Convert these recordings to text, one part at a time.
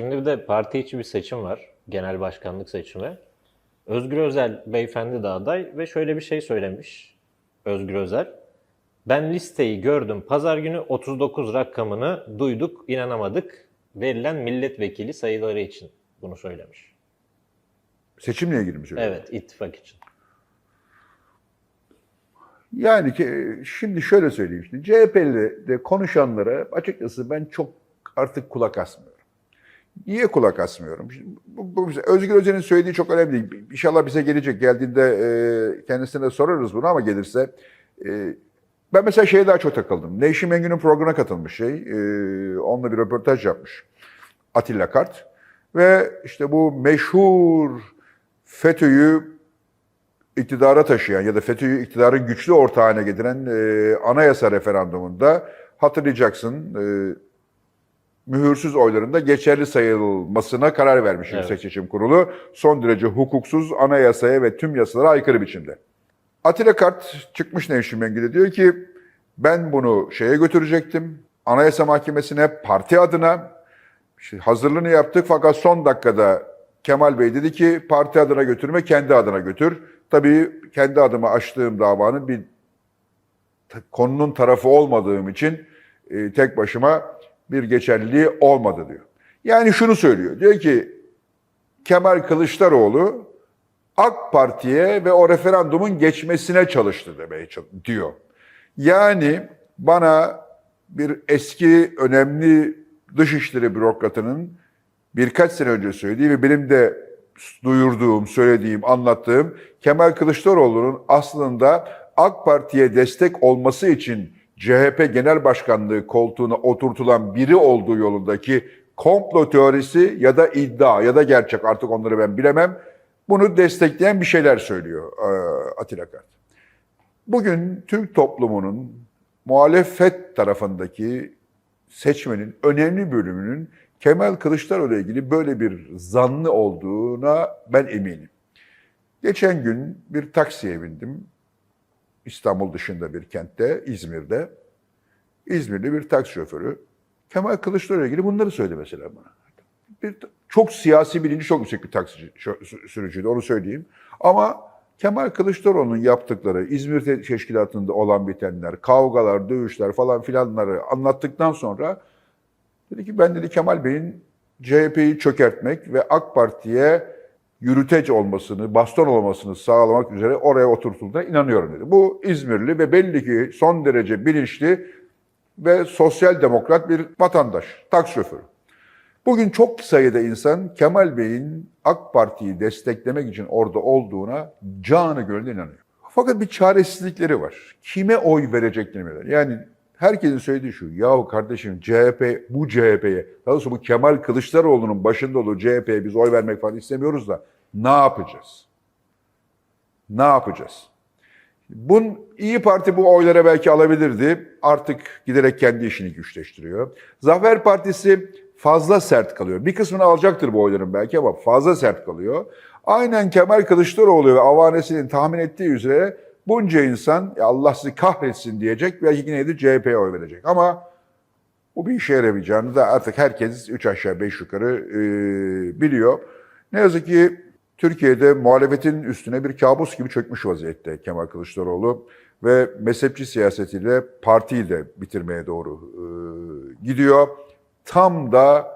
Şimdi bir de parti içi bir seçim var. Genel başkanlık seçimi. Özgür Özel beyefendi de aday ve şöyle bir şey söylemiş Özgür Özel. Ben listeyi gördüm. Pazar günü 39 rakamını duyduk, inanamadık. Verilen milletvekili sayıları için bunu söylemiş. Seçimle ilgili mi söylüyorsun? Evet, ittifak için. Yani ki, şimdi şöyle söyleyeyim şimdi CHP'li de konuşanlara açıkçası ben çok artık kulak asmıyorum. Niye kulak asmıyorum? Şimdi bu, bu, Özgür Özel'in söylediği çok önemli. İnşallah bize gelecek. Geldiğinde e, kendisine sorarız bunu ama gelirse. E, ben mesela şeye daha çok takıldım. Nevşin Mengü'nün programına katılmış şey. E, onunla bir röportaj yapmış. Atilla Kart. Ve işte bu meşhur FETÖ'yü iktidara taşıyan ya da FETÖ'yü iktidarın güçlü ortağına getiren e, anayasa referandumunda hatırlayacaksın e, mühürsüz oylarında geçerli sayılmasına karar vermiş Evet. Yüksek Seçim Kurulu. Son derece hukuksuz anayasaya ve tüm yasalara aykırı biçimde. Atilla Kart çıkmış Nevşin diyor ki ben bunu şeye götürecektim. Anayasa Mahkemesi'ne parti adına işte hazırlığını yaptık fakat son dakikada Kemal Bey dedi ki parti adına götürme kendi adına götür. Tabii kendi adıma açtığım davanın bir konunun tarafı olmadığım için e, tek başıma bir geçerliliği olmadı diyor. Yani şunu söylüyor. Diyor ki Kemal Kılıçdaroğlu AK Parti'ye ve o referandumun geçmesine çalıştı demeye diyor. Yani bana bir eski önemli dışişleri bürokratının birkaç sene önce söylediği ve benim de duyurduğum, söylediğim, anlattığım Kemal Kılıçdaroğlu'nun aslında AK Parti'ye destek olması için CHP Genel Başkanlığı koltuğuna oturtulan biri olduğu yolundaki komplo teorisi ya da iddia ya da gerçek artık onları ben bilemem. Bunu destekleyen bir şeyler söylüyor eee, Atilla Kart. Bugün Türk toplumunun muhalefet tarafındaki seçmenin önemli bölümünün Kemal Kılıçdaroğlu ile ilgili böyle bir zannı olduğuna ben eminim. Geçen gün bir taksiye bindim. İstanbul dışında bir kentte, İzmir'de. İzmirli bir taksi şoförü. Kemal Kılıçdaroğlu ilgili bunları söyledi mesela bana. Bir, çok siyasi bilinci çok yüksek bir taksi sürücüydü, onu söyleyeyim. Ama Kemal Kılıçdaroğlu'nun yaptıkları, İzmir Te- Teşkilatı'nda olan bitenler, kavgalar, dövüşler falan filanları anlattıktan sonra dedi ki ben dedi Kemal Bey'in CHP'yi çökertmek ve AK Parti'ye yürüteç olmasını, baston olmasını sağlamak üzere oraya oturtulduğuna inanıyorum dedi. Bu İzmirli ve belli ki son derece bilinçli ve sosyal demokrat bir vatandaş, taksi şoförü. Bugün çok sayıda insan Kemal Bey'in AK Parti'yi desteklemek için orada olduğuna canı gönülden inanıyor. Fakat bir çaresizlikleri var. Kime oy vereceklerini. Yani herkesin söylediği şu, yahu kardeşim CHP, bu CHP'ye, daha doğrusu bu Kemal Kılıçdaroğlu'nun başında olduğu CHP'ye biz oy vermek falan istemiyoruz da ne yapacağız? Ne yapacağız? Bun İyi Parti bu oylara belki alabilirdi. Artık giderek kendi işini güçleştiriyor. Zafer Partisi fazla sert kalıyor. Bir kısmını alacaktır bu oyların belki ama fazla sert kalıyor. Aynen Kemal Kılıçdaroğlu ve avanesinin tahmin ettiği üzere bunca insan "Ya Allah sizi kahretsin diyecek ve yine de CHP'ye oy verecek. Ama bu bir işe yaramayacağını da artık herkes üç aşağı beş yukarı e, biliyor. Ne yazık ki Türkiye'de muhalefetin üstüne bir kabus gibi çökmüş vaziyette Kemal Kılıçdaroğlu ve mezhepçi siyasetiyle partiyi de bitirmeye doğru e, gidiyor. Tam da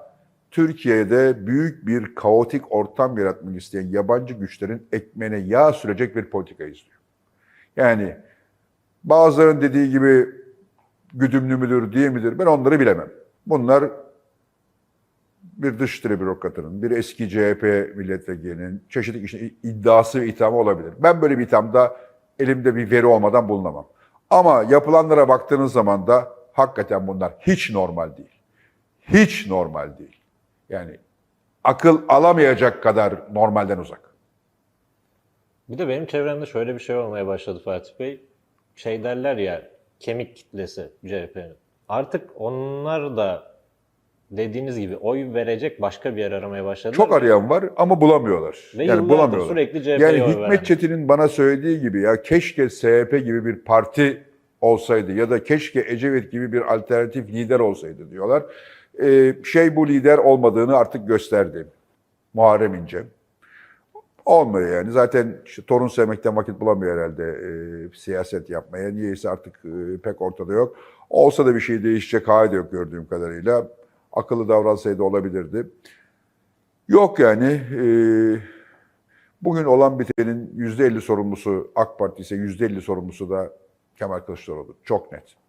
Türkiye'de büyük bir kaotik ortam yaratmak isteyen yabancı güçlerin ekmeğine yağ sürecek bir politika izliyor. Yani bazılarının dediği gibi güdümlü müdür değil midir ben onları bilemem. Bunlar bir dışişleri bürokratının, bir eski CHP milletvekilinin çeşitli kişinin iddiası ve ithamı olabilir. Ben böyle bir ithamda elimde bir veri olmadan bulunamam. Ama yapılanlara baktığınız zaman da hakikaten bunlar hiç normal değil. Hiç normal değil. Yani akıl alamayacak kadar normalden uzak. Bir de benim çevremde şöyle bir şey olmaya başladı Fatih Bey. Şey derler ya kemik kitlesi CHP'nin. Artık onlar da dediğiniz gibi oy verecek başka bir yer aramaya başladılar. Çok arayan var ama bulamıyorlar. Ve yani bulamıyorlar. sürekli CHP'ye yani Hikmet veren. Çetin'in bana söylediği gibi ya keşke SHP gibi bir parti olsaydı ya da keşke Ecevit gibi bir alternatif lider olsaydı diyorlar. e, şey bu lider olmadığını artık gösterdi. Muharrem İnce. Olmuyor yani. Zaten işte torun sevmekten vakit bulamıyor herhalde e, siyaset yapmaya. Niyeyse artık e, pek ortada yok. Olsa da bir şey değişecek hali de yok gördüğüm kadarıyla. Akıllı davransaydı olabilirdi. Yok yani. e, bugün olan bitenin %50 sorumlusu AK Parti ise %50 sorumlusu da Kemal Kılıçdaroğlu. Çok net.